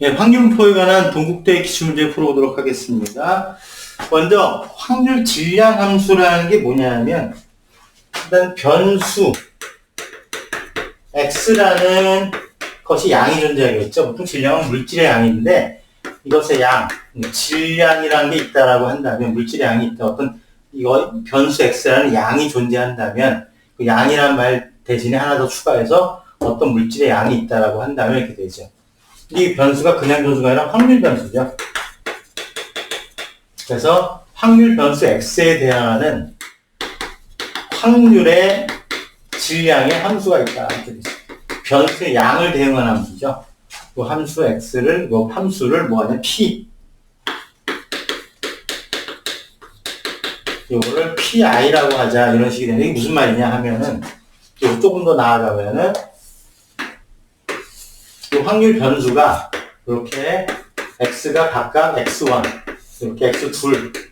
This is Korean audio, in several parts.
예, 확률표에 관한 동국대 기출문제 풀어보도록 하겠습니다. 먼저 확률 질량 함수라는 게 뭐냐면 일단 변수 x라는 것이 양이 존재하겠죠. 보통 질량은 물질의 양인데 이것의 양, 질량이라는 게 있다라고 한다면 물질의 양이 있다. 어떤 이거 변수 x라는 양이 존재한다면 그 양이란 말 대신에 하나 더 추가해서 어떤 물질의 양이 있다라고 한다면 이렇게 되죠. 이 변수가 그냥 변수가 아니라 확률 변수죠. 그래서 확률 변수 x에 대한 확률의 질량의 함수가 있다. 변수의 양을 대응한 함수죠. 그 함수 x를, 그 함수를 뭐하냐, p. 이거를 pi라고 하자. 이런 식이 되는데, 이게 무슨 말이냐 하면은, 이거 조금 더 나아가면은, 이 확률 변수가 이렇게 x가 각각 x1, 이렇게 x2,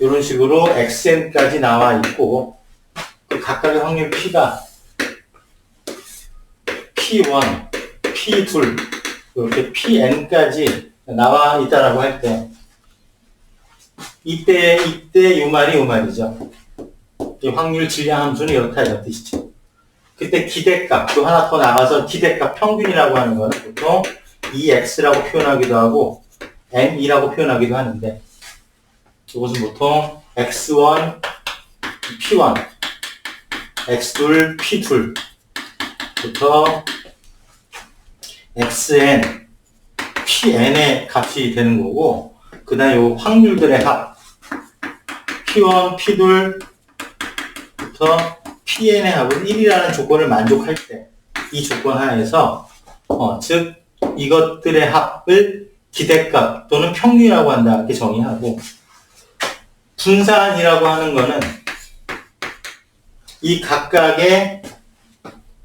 이런 식으로 xn까지 나와 있고, 그 각각의 확률 p가 p1, p2, 이렇게 pn까지 나와 있다라고 할 때, 이때, 이때 이 말이 이 말이죠. 이 확률 질량 함수는 이렇다 이런 뜻이죠. 그때 기대값, 또 하나 더 나가서 기대값 평균이라고 하는 거는 보통 EX라고 표현하기도 하고 M이라고 표현하기도 하는데 이것은 보통 X1, P1, X2, P2 부터 XN, PN의 값이 되는 거고 그 다음에 이 확률들의 합 P1, P2부터 PN의 합은 1이라는 조건을 만족할 때, 이 조건 하에서, 어, 즉, 이것들의 합을 기대값 또는 평균이라고 한다. 이렇게 정의하고, 분산이라고 하는 거는 이 각각의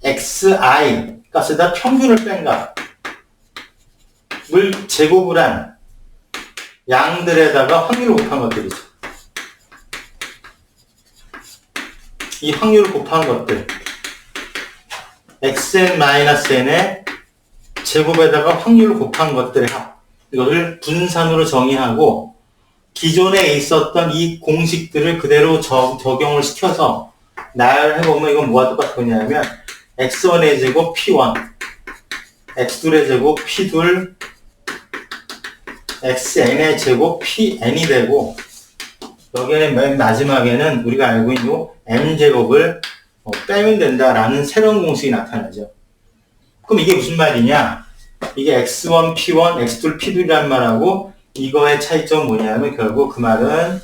xi 값에다 평균을 뺀 값을 제곱을 한 양들에다가 확률을 곱한 것들이죠. 이 확률을 곱한 것들. xn-n의 제곱에다가 확률을 곱한 것들의 합. 이거를 분산으로 정의하고 기존에 있었던 이 공식들을 그대로 저, 적용을 시켜서 나열해보면 이건 뭐가 똑같으냐면 x1의 제곱 p1 x2의 제곱 p2 xn의 제곱 pn이 되고 여기에는 맨 마지막에는 우리가 알고 있는 요 m제곱을 어, 빼면 된다라는 새로운 공식이 나타나죠. 그럼 이게 무슨 말이냐? 이게 x1, p1, x2, p2라는 말하고 이거의 차이점은 뭐냐면 결국 그 말은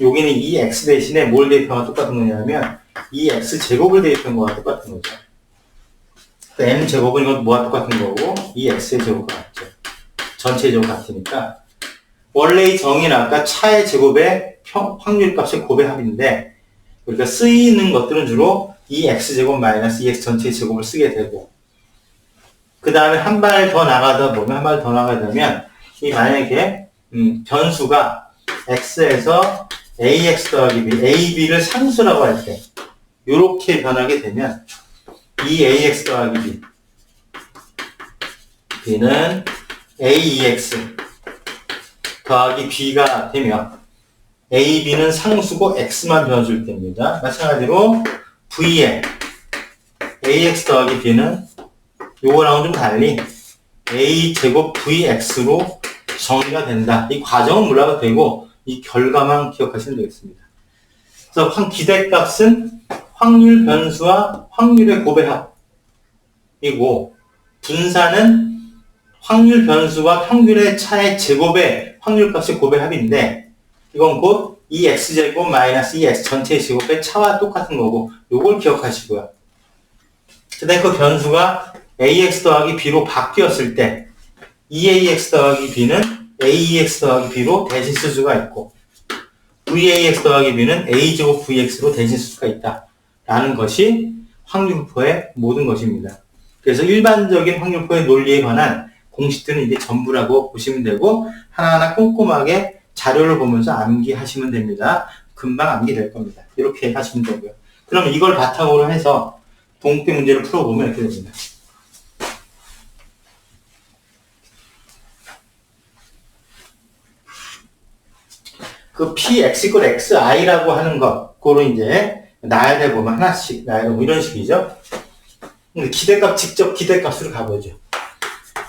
여기는 이 x 대신에 뭘 대입한 거 똑같은 거냐면 이 x 제곱을 대입한 거와 똑같은 거죠. m 제곱은 이건 뭐와 똑같은 거고 이 x의 제곱과 같죠. 전체 제곱 같으니까 원래의 정의는 아까 차의 제곱의 평, 확률값의 곱의 합인데 우리가 쓰이는 것들은 주로 이 x제곱 마이너스 2x 전체의 제곱을 쓰게 되고 그 다음에 한 발 더 나가다 보면 한 발 더 나가다 보면 이 만약에 음, 변수가 x에서 ax 더하기 b, ab를 상수라고 할 때 이렇게 변하게 되면 이 ax 더하기 b b는 aex 더하기 b가 되면 a, b는 상수고 x만 변수일 때입니다. 마찬가지로 v에 ax 더하기 b는 요거랑은 좀 달리 a 제곱 vx로 정의가 된다. 이 과정은 몰라도 되고 이 결과만 기억하시면 되겠습니다. 그래서 확 기대값은 확률 변수와 확률의 곱의합이고 분산은 확률 변수와 평균의 차의 제곱의 확률값의 곱의 합인데 이건 곧이 x제곱 마이너스 이 x 전체 제곱의 차와 똑같은 거고 요걸 기억하시고요. 그 다음에 그 변수가 ax 더하기 b로 바뀌었을 때 2ax 더하기 b는 ax 더하기 b로 대신 쓸 수가 있고 vax 더하기 b는 a제곱 vx로 대신 쓸 수가 있다. 라는 것이 확률표의 모든 것입니다. 그래서 일반적인 확률표의 논리에 관한 공식들은 이게 전부라고 보시면 되고 하나하나 꼼꼼하게 자료를 보면서 암기하시면 됩니다. 금방 암기될 겁니다. 이렇게 하시면 되고요. 그럼 이걸 바탕으로 해서 동국대 문제를 풀어보면 이렇게 됩니다. 그 px 이퀄 xi라고 하는 것, 그거 이제 나열해 보면 하나씩 나열해 보면 이런 식이죠. 기대값 직접 기대값으로 가보죠.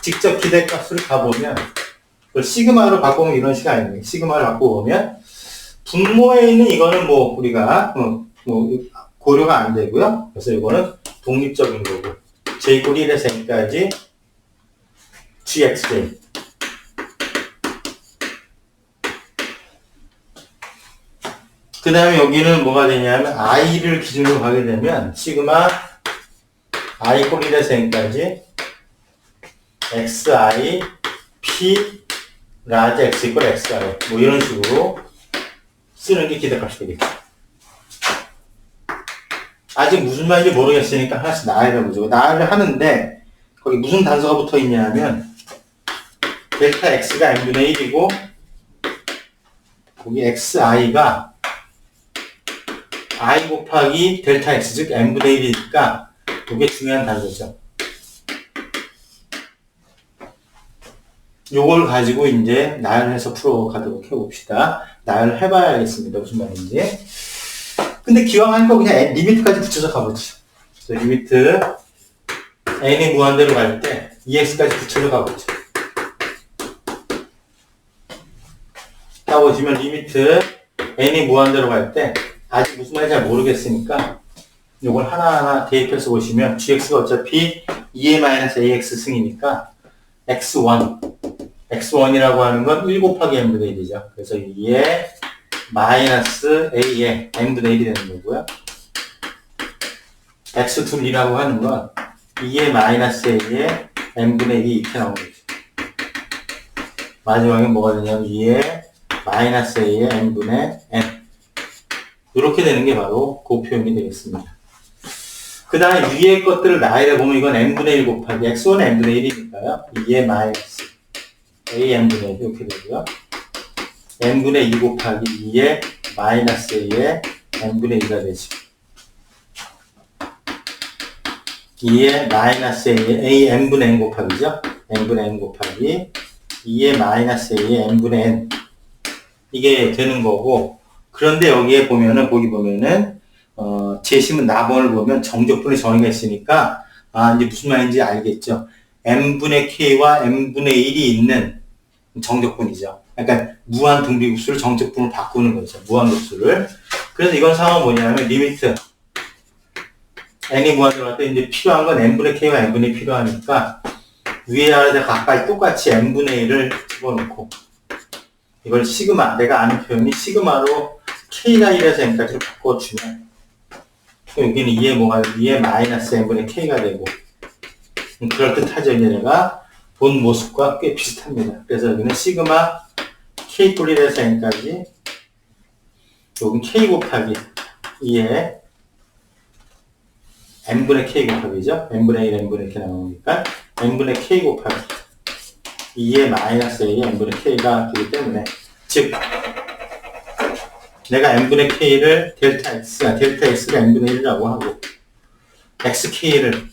직접 기대값으로 가보면 그걸 시그마로 바꾸면 이런 식이 아닙니다. 시그마로 바꿔보면 분모에 있는 이거는 뭐 우리가 어, 뭐 고려가 안 되고요. 그래서 이거는 독립적인 거고 j 이퀄 1에서 n까지 gxj 그 다음에 여기는 뭐가 되냐면 i를 기준으로 가게 되면 시그마 i 이퀄 1에서 n까지 xi p 라지 x 이퀄 xi 뭐 이런 식으로 쓰는 게 기대값이 되겠죠. 아직 무슨 말인지 모르겠으니까 하나씩 나열해 보죠. 나열을 하는데 거기 무슨 단서가 붙어 있냐면 델타 x가 n분의 1이고 거기 xi가 i 곱하기 델타 x 즉 n분의 1이니까 이게 중요한 단서죠. 요걸 가지고 이제 나열해서 풀어가도록 해봅시다. 나열을 해봐야 알겠습니다. 무슨 말인지. 근데 기왕 할 거 그냥 리미트까지 붙여서 가보죠. 리미트 n이 무한대로 갈 때 ex까지 붙여서 가보죠. 가보시면 리미트 n이 무한대로 갈 때 아직 무슨 말인지 잘 모르겠으니까 요걸 하나하나 대입해서 보시면 gx가 어차피 2a-ax 승이니까 x1 x1이라고 하는 건 1 곱하기 n분의 1이죠. 그래서 2에 마이너스 a에 n분의 1이 되는 거고요. x2이라고 하는 건 2에 마이너스 a에 n분의 2 이렇게 나오는 거죠. 마지막에 뭐가 되냐면 2에 마이너스 a에 n분의 n 이렇게 되는 게 바로 그 표현이 되겠습니다. 그 다음에 위의 것들을 나열해 보면 이건 n분의 1 곱하기 x1은 n분의 1이니까요. 2에 마이너스 a n분의 1 이렇게 되고요. n분의 2 곱하기 2에 마이너스 a에 n분의 2가 되죠. 2에 마이너스 a에 a n분의 n 곱하기죠. n분의 n 곱하기 2에 마이너스 a에 n분의 n 이게 되는 거고 그런데 여기에 보면은 거기 보면은 어, 제시문 나번을 보면 정적분의 정의가 있으니까 아 이제 무슨 말인지 알겠죠. n분의 k와 n분의 1이 있는 정적분이죠. 그러니까 무한 등비급수를 정적분으로 바꾸는 거죠. 무한급수를. 그래서 이건 상황은 뭐냐면 리미트 n이 무한대로 갈때 이제 필요한 건 n분의 k와 n분의 1이 필요하니까 위에 아래 각각 똑같이 n분의 1을 집어넣고 이걸 시그마 내가 아는 표현이 시그마로 k가 1에서 n까지를 바꿔주면 여기는 2에 뭐가 2에 마이너스 n분의 k가 되고 그럴듯하죠 내가 본 모습과 꽤 비슷합니다. 그래서 여기는 시그마 k 뿔1에서 n까지 여기 k 곱하기 2에 n분의 k 곱하기죠. n분의 1, n분의 이렇게 나오니까 n분의 k 곱하기 2에 마이너스 a n분의 k가 되기 때문에 즉 내가 n분의 k를 델타 x가 델타 x가 n분의 1이라고 하고 xk를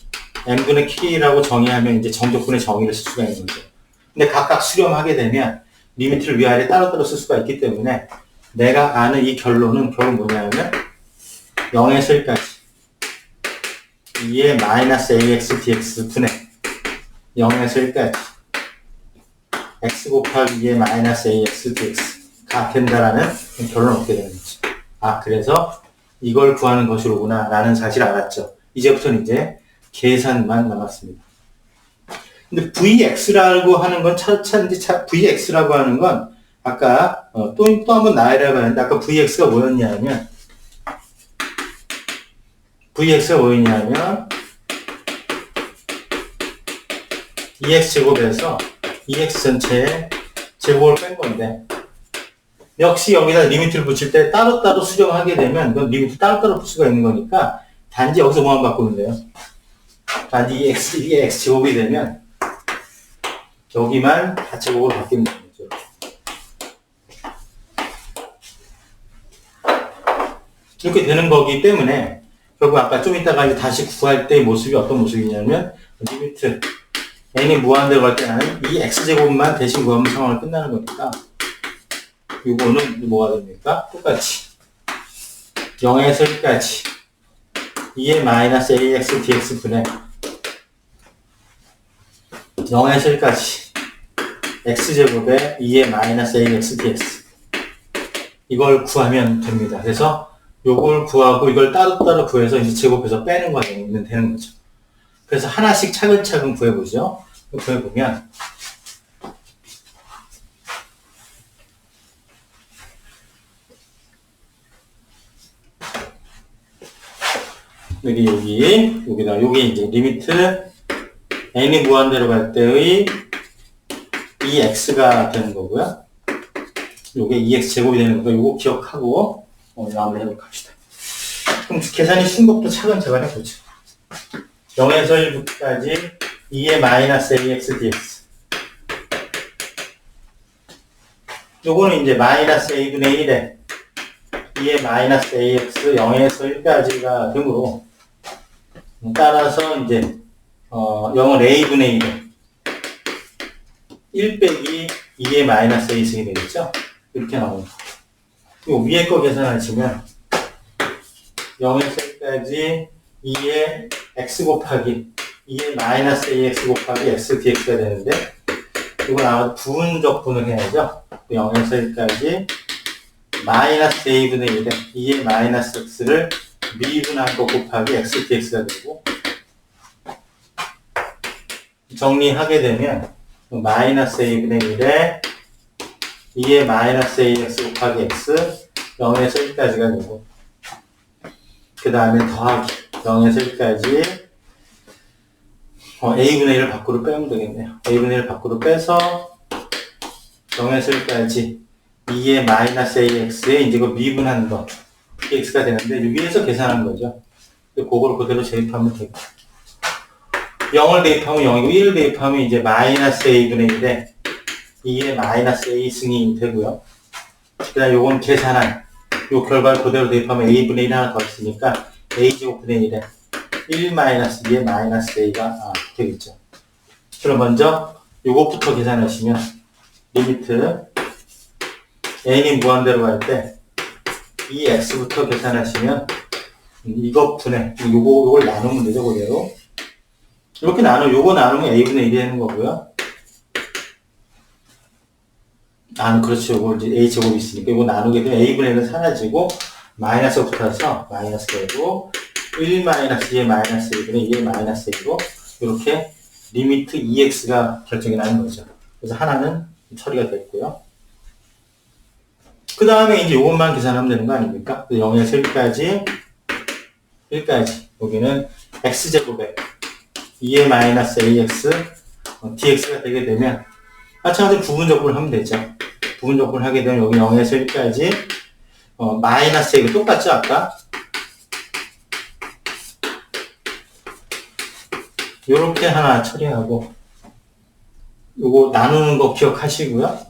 n분의 k라고 정의하면 이제 정적분의 정의를 쓸 수가 있는 거죠. 근데 각각 수렴하게 되면 리미트를 위아래 따로따로 쓸 수가 있기 때문에 내가 아는 이 결론은 결국 뭐냐면 0에서 1까지 2의 마이너스 ax dx 분의 0에서 1까지 x 곱하기 2의 마이너스 ax dx가 된다라는 결론을 얻게 되는 거죠. 아 그래서 이걸 구하는 것이로구나 라는 사실을 알았죠. 이제부터는 이제 계산만 남았습니다. 근데 VX라고 하는 건 차차인지 차, VX라고 하는 건 아까 어, 또, 또 한 번 나열해봐야 하는데 아까 VX가 뭐였냐면 VX가 뭐였냐면 EX 제곱에서 EX 전체에 제곱을 뺀 건데 역시 여기다 리미트를 붙일 때 따로따로 수정하게 되면 그 리미트 따로따로 풀 수가 있는 거니까 단지 여기서 뭐만 바꾸면 돼요. 단지 이 x, 이게 x 제곱이 되면 여기만 다 제곱으로 바뀌면 되는 거죠. 이렇게 되는 거기 때문에 결국 아까 좀 이따가 이제 다시 구할 때의 모습이 어떤 모습이냐면 리미트 n이 무한대로 갈 때는 이 x제곱만 대신 구하면 상황을 끝나는 거니까 이거는 뭐가 됩니까? 똑같이 0에서 1까지 2의 마이너스 ax dx 분의 0에서 1까지 x제곱에 2의 마이너스 ax dx 이걸 구하면 됩니다. 그래서 요걸 구하고 이걸 따로따로 구해서 이제 제곱해서 빼는 과정이 되는 거죠. 그래서 하나씩 차근차근 구해보죠. 구해보면 여기 여기 여기다 여기 이제 리미트 n이 무한대로 갈 때의 이 x가 되는 거고요. 요게 2x 제곱이 되는 거 요거 기억하고 어, 마무리 해보도록 합시다. 그럼 계산이 것부터 차근차근 해보죠. 0에서 1까지 2의 마이너스 ax dx 요거는 이제 마이너스 a분의 1에 2의 마이너스 ax 0에서 1까지가 되므로 따라서 이제 어, 0은 a분의 1에 1 빼기 2의 마이너스 a승이 되겠죠? 이렇게 나옵니다. 요 위에 거 계산하시면 0에서 1까지 2의 x 곱하기 2의 마이너스 ax 곱하기 x dx가 되는데 이거 나와 부분적 분을 해야죠. 0에서 1까지 마이너스 a분의 1에 2의 마이너스 x를 미분한 거 곱하기 x dx가 되고 정리하게 되면 마이너스 a분의 1에 2의 마이너스 ax 곱하기 x 0에서 1까지가 되고 그 다음에 더하기 0에서 1까지 어, a분의 1을 밖으로 빼면 되겠네요. a분의 1을 밖으로 빼서 0에서 1까지 2의 마이너스 ax에 이제 그 미분한 거 x가 되는데 여기에서 계산한 거죠. 그걸 그대로 대입하면 되고 0을 대입하면 0이고 1을 대입하면 이제 마이너스 a분의 1에 2의 마이너스 a 승이 되고요. 그 다음 요건 계산한 요 결과를 그대로 대입하면 a분의 1 하나 더 있으니까 a제곱분의 1에 1 마이너스 2의 마이너스 a가 아, 되겠죠. 그럼 먼저 요것부터 계산하시면 리미트 n이 무한대로 갈 때 이 x부터 계산하시면 이것 분의 요거 요걸 나누면 되죠 그대로 이렇게 나누 요거 나누면 a분의 1이 되는 거고요. 아, 그렇죠. 요거 이제 a 제곱이 있으니까 이거 나누게 되면 a분의 1은 사라지고 마이너스 붙어서 마이너스 되고 1 마이너스 2의 마이너스 1분의 2의 마이너스 1로 이렇게 리미트 2x가 결정이 나는 거죠. 그래서 하나는 처리가 됐고요. 그 다음에 이제 이것만 계산하면 되는 거 아닙니까? 0에서 1까지 1까지 여기는 x제곱에 2의 마이너스 ax 어, dx가 되게 되면 마찬가지로 부분 적분을 하면 되죠. 부분 적분을 하게 되면 여기 0에서 1까지 어, 마이너스 이거 똑같죠 아까? 요렇게 하나 처리하고 요거 나누는 거 기억하시고요.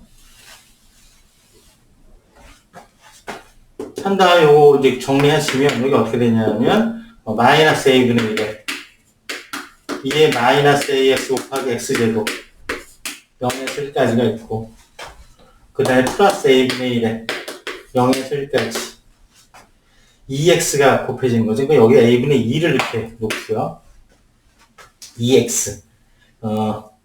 한 다음에 요거 이제 정리하시면 여기 어떻게 되냐면 어, 마이너스 a분의 1에 2의 마이너스 ax 곱하기 x제곱 0에서 1까지가 있고 그 다음에 플러스 a분의 1에 0에서 1까지 2x가 곱해지는 거죠. 그러니까 여기 a분의 2를 이렇게 놓고요. 2x 어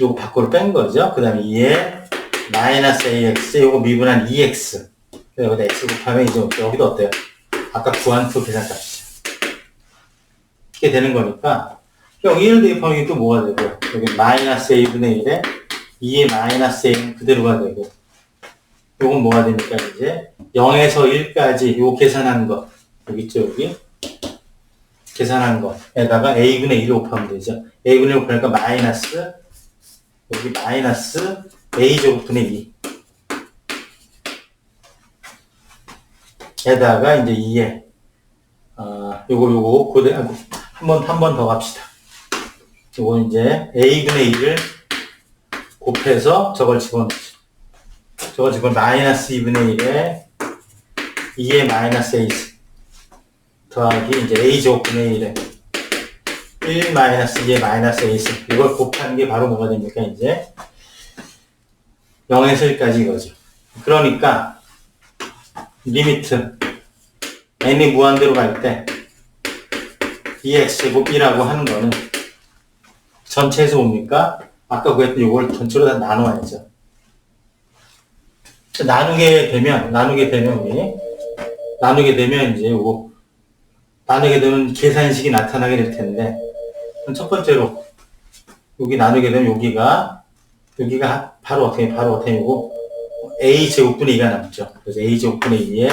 요거 밖으로 뺀 거죠. 그 다음에 2에 마이너스 ax 요거 미분한 2x 여기다 x 곱하면 이제 여기도 어때요? 아까 구한 그 계산값이죠. 이렇게 되는 거니까 여기 1을 대입하면 이게 또 뭐가 되고요? 여기 마이너스 a분의 1에 2의 마이너스 a는 그대로가 되고 요건 뭐가 됩니까? 이제 0에서 1까지 요 계산한 거 여기 있죠 여기 계산한 거에다가 a분의 1을 곱하면 되죠. a분의 1 곱하니까 마이너스 여기 마이너스 a제곱분의 2 에다가 이제 2에 어, 요거 요거 고대 한번 한 번 더 갑시다. 요거 이제 a분의 1을 곱해서 저걸 집어넣죠. 저걸 집어 마이너스 2분의 1에 2의 마이너스 a 더하기 이제 a 제곱분의 1에 1 마이너스 2의 마이너스 a 이걸 곱하는 게 바로 뭐가 됩니까 이제 0에서 1까지 이거죠. 그러니까 리미트 n이 무한대로 갈때 dx제곱 이라고 하는 거는 전체에서 뭡니까? 아까 구했던 이걸 전체로 다 나눠야죠. 나누게 되면, 나누게 되면, 우리, 나누게 되면 이제 요거, 나누게 되면 계산식이 나타나게 될 텐데, 첫 번째로, 여기 나누게 되면 여기가, 여기가 바로 어떻게, 바로 어떻게 되고, a 제곱분의 2가 남죠. 그래서 a 제곱분의 2에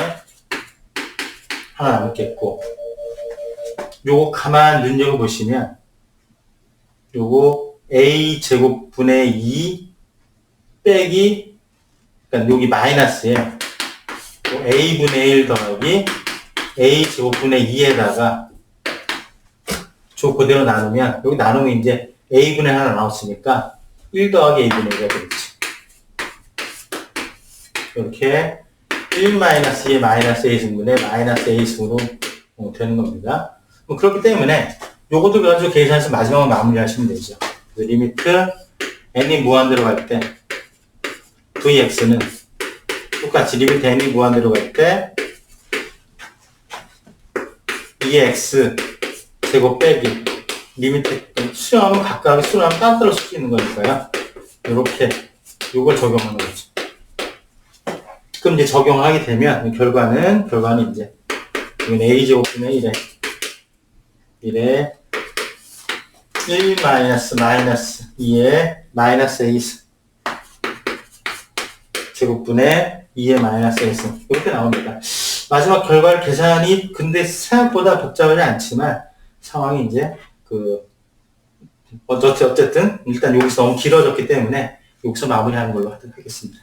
하나 남겠고, 요거 가만 눈여겨보시면, 요거 a 제곱분의 2 빼기 그러니까 여기 마이너스에 a분의 1 더하기 a 제곱분의 2에다가 조 그대로 나누면 여기 나누면 이제 a분의 하나 나왔으니까 1 더하기 a분의 1가 되겠지. 이렇게 1 마이너스 2의 마이너스 a 승분의 마이너스 a 승으로 어, 되는 겁니다. 뭐 그렇기 때문에 요것도 가지고 계산해서 마지막으로 마무리하시면 되죠. 그래서 리미트 n이 무한대로 갈 때 vx는 똑같이 리미트 n이 무한대로 갈 때 2x 제곱 빼기 리미트 수렴하면 각각의 수렴하면 따로 쓸수 있는 거니까요. 이렇게 요걸 적용하는 거죠. 그럼 이제 적용하게 되면 결과는 결과는 이제 이건 a 제곱분의 1에 1에 1 마이너스 마이너스 2에 마이너스 a 제곱분의 2의 마이너스 a 이렇게 나옵니다. 마지막 결과를 계산이 근데 생각보다 복잡하지 않지만 상황이 이제 그 어쨌든 일단 여기서 너무 길어졌기 때문에 여기서 마무리하는 걸로 하도록 하겠습니다.